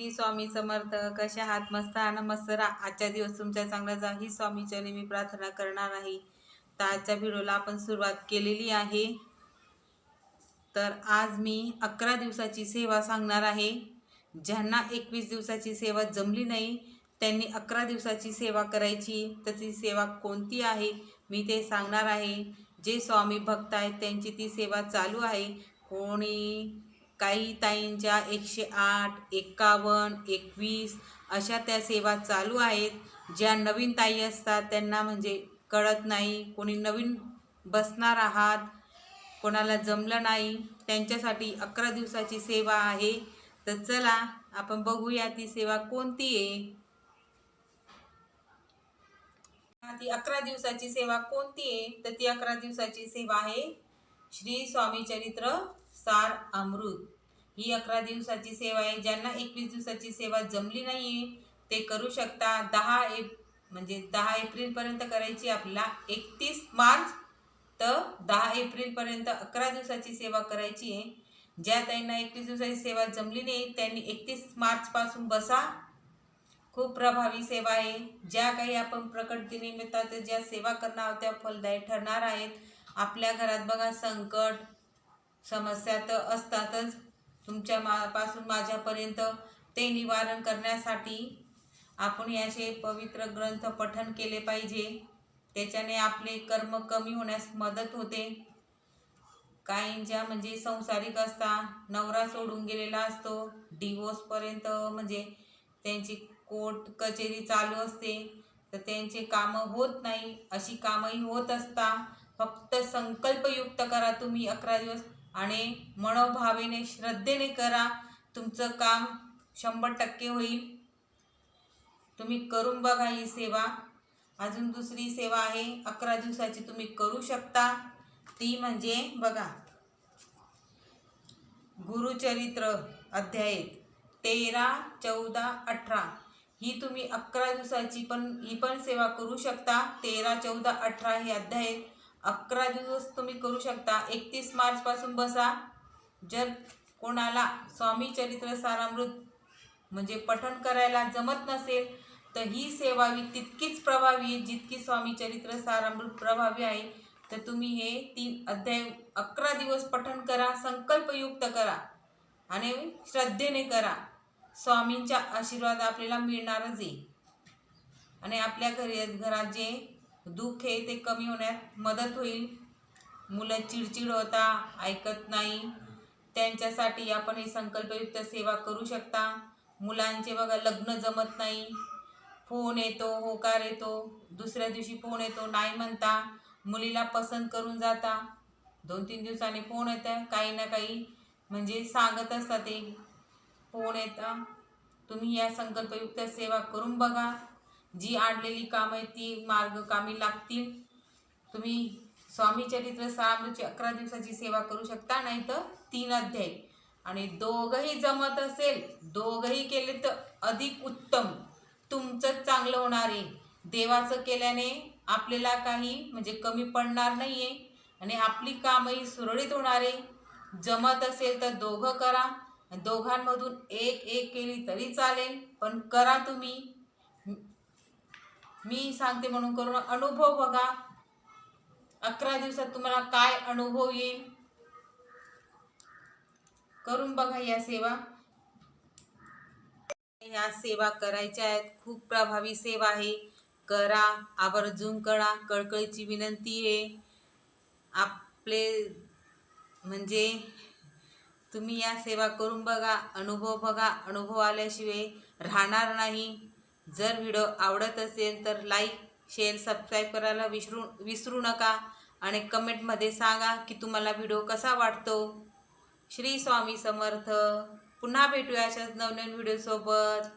श्री स्वामी समर्थ कशा आहात मस्त आणि मस्त राहा आजचा दिवस तुमच्या चांगला जा ही स्वामीचरणी मी प्रार्थना करणार आहे. तर आजच्या व्हिडिओला आपण सुरुवात केलेली आहे. तर आज मी अकरा दिवसाची सेवा सांगणार आहे. ज्यांना एकवीस दिवसाची सेवा जमली नाही त्यांनी अकरा दिवसाची सेवा करायची. तर ती सेवा कोणती आहे मी ते सांगणार आहे. जे स्वामी भक्त आहेत त्यांची ती सेवा चालू आहे. कोणी काही ताईंच्या एकशे आठ एक्कावन्न एकवीस अशा त्या सेवा चालू आहेत. ज्या नवीन ताई असतात त्यांना म्हणजे कळत नाही. कोणी नवीन बसणार आहात कोणाला जमलं नाही त्यांच्यासाठी अकरा दिवसाची सेवा आहे. तर चला आपण बघूया ती सेवा कोणती आहे. ती अकरा दिवसाची सेवा कोणती आहे? तर ती अकरा दिवसाची सेवा आहे श्री स्वामी चरित्र सार अमृत. ही अकरा दिवसाची सेवा आहे. ज्यांना एकवीस दिवसाची सेवा जमली नाही आहे ते करू शकता. दहा एप म्हणजे दहा एप्रिलपर्यंत करायची आपला एकतीस मार्च तर दहा एप्रिलपर्यंत अकरा दिवसाची सेवा करायची आहे. ज्या त्यांना एकवीस दिवसाची सेवा जमली नाही त्यांनी एकतीस मार्चपासून बसा. खूप प्रभावी सेवा आहे. ज्या काही आपण प्रकट दिनिमित्तात ज्या सेवा करणार आहोत त्या फलदायी ठरणार आहेत. आपल्या घरात बघा संकट समस्या तर असतातच. तुमच्या मा पासून माझ्यापर्यंत ते निवारण करण्यासाठी आपण याचे पवित्र ग्रंथ पठन केले पाहिजे. त्याच्याने आपले कर्म कमी होण्यास मदत होते. काहींच्या म्हणजे संसारिक असता नवरा सोडून गेलेला असतो. डिवोर्सपर्यंत म्हणजे त्यांची कोर्ट कचेरी चालू असते. तर त्यांचे कामं होत नाही. अशी कामंही होत असता. फक्त संकल्पयुक्त करा तुम्ही अकरा दिवस. आणि मनोभावेने श्रद्धेने करा. तुमचं काम शंभर टक्के होईल. तुम्ही करून बघा ही सेवा. अजून दुसरी सेवा आहे अकरा दिवसाची तुम्ही करू शकता. ती म्हणजे बघा गुरुचरित्र अध्याय तेरा चौदा अठरा. ही तुम्ही अकरा दिवसाची पण ही पण सेवा करू शकता. तेरा चौदा अठरा हे अध्याय अकरा दिवस तुम्ही करू शकता. एकतीस मार्चपासून बसा. जर कोणाला स्वामी चरित्र सारामृत म्हणजे पठण करायला जमत नसेल तर ही सेवा ही तितकीच प्रभावी आहे जितकी स्वामी चरित्र सारामृत प्रभावी आहे. तर तुम्ही हे तीन अध्याय अकरा दिवस पठण करा संकल्पयुक्त करा आणि श्रद्धेने करा. स्वामींचा आशीर्वाद आपल्याला मिळणारच आहे. आणि आपल्या घरी घरात जे दुःख आहे ते कमी होण्यात मदत होईल. मुलं चिडचिड होता ऐकत नाही. त्यांच्यासाठी आपण ही संकल्पयुक्त सेवा करू शकता. मुलांचे बघा लग्न जमत नाही. फोन येतो होकार येतो. दुसऱ्या दिवशी फोन येतो नाही म्हणता. मुलीला पसंत करून जाता. दोन तीन दिवसांनी फोन येतं काही ना काही म्हणजे सांगत असतात ते. फोन येतं. तुम्ही या संकल्पयुक्त सेवा करून बघा. जी आणलेली कामं आहेत ती मार्गकामी लागतील. तुम्ही स्वामी चरित्र सामृची अकरा दिवसाची सेवा करू शकता नाही तर तीन अध्याय. आणि दोघंही जमत असेल दोघंही केले तर अधिक उत्तम. तुमचंच चांगलं होणार आहे. देवाचं केल्याने आपल्याला काही म्हणजे कमी पडणार नाही आहे आणि आपली कामही सुरळीत होणार आहे. जमत असेल तर दोघं करा. दोघांमधून एक एक केली तरी चालेल पण करा तुम्ही. मी सांगते म्हणून करून अनुभव बघा. अकरा दिवसात तुम्हाला काय अनुभव येईल? करून बघा या सेवा. या सेवा करायच्या आहेत. खूप प्रभावी सेवा आहे. करा आवर्जून करा. कळकळीची विनंती आहे. आपले म्हणजे तुम्ही या सेवा करून बघा. अनुभव बघा. अनुभव आल्याशिवाय राहणार नाही. जर व्हिडिओ आवडत असेल तर लाईक शेअर सबस्क्राईब करायला विसरू विसरू नका. आणि कमेंटमध्ये सांगा की तुम्हाला व्हिडिओ कसा वाटतो. श्री स्वामी समर्थ. पुन्हा भेटूया अशाच नवनवीन व्हिडिओसोबत